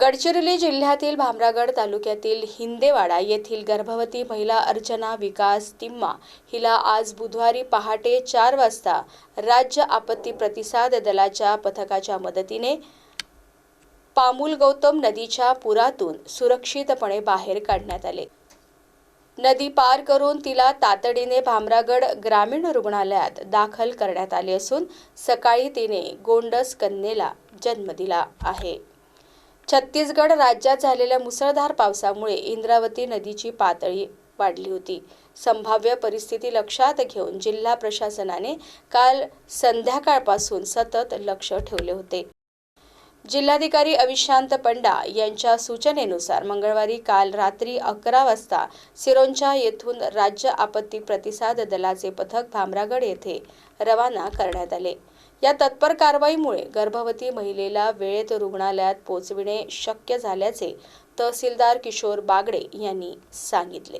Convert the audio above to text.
गडचिरोली जिल्ह्यातील भामरागड तालुक्यातील हिंदेवाडा येथील गर्भवती महिला अर्चना विकास तिम्मा हिला आज बुधवारी पहाटे चार वाजता राज्य आपत्ती प्रतिसाद दलाच्या पथकाच्या मदतीने पामुल गौतम नदीच्या पुरातून सुरक्षितपणे बाहेर काढण्यात आले. नदी पार करून तिला तातडीने भामरागड ग्रामीण रुग्णालयात दाखल करण्यात आले असून सकाळी तिने गोंडस कन्येला जन्म दिला आहे. छत्तीसगड राज्यात झालेल्या मुसळधार पावसामुळे इंद्रावती नदीची पातळी वाढली होती. संभाव्य परिस्थिती लक्षात घेऊन जिल्हा प्रशासनाने काल संध्याकाळपासून सतत लक्ष ठेवले होते. जिल्हाधिकारी अविशांत पंडा यांच्या सूचनेनुसार मंगळवारी काल रात्री अकरा वाजता सिरोंचा येथून राज्य आपत्ती प्रतिसाद दलाचे पथक भामरागड येथे रवाना करण्यात आले. या तत्पर कारवाईमुळे गर्भवती महिलेला वेळेत रुग्णालयात पोचविणे शक्य झाल्याचे तहसीलदार किशोर बागडे यांनी सांगितले.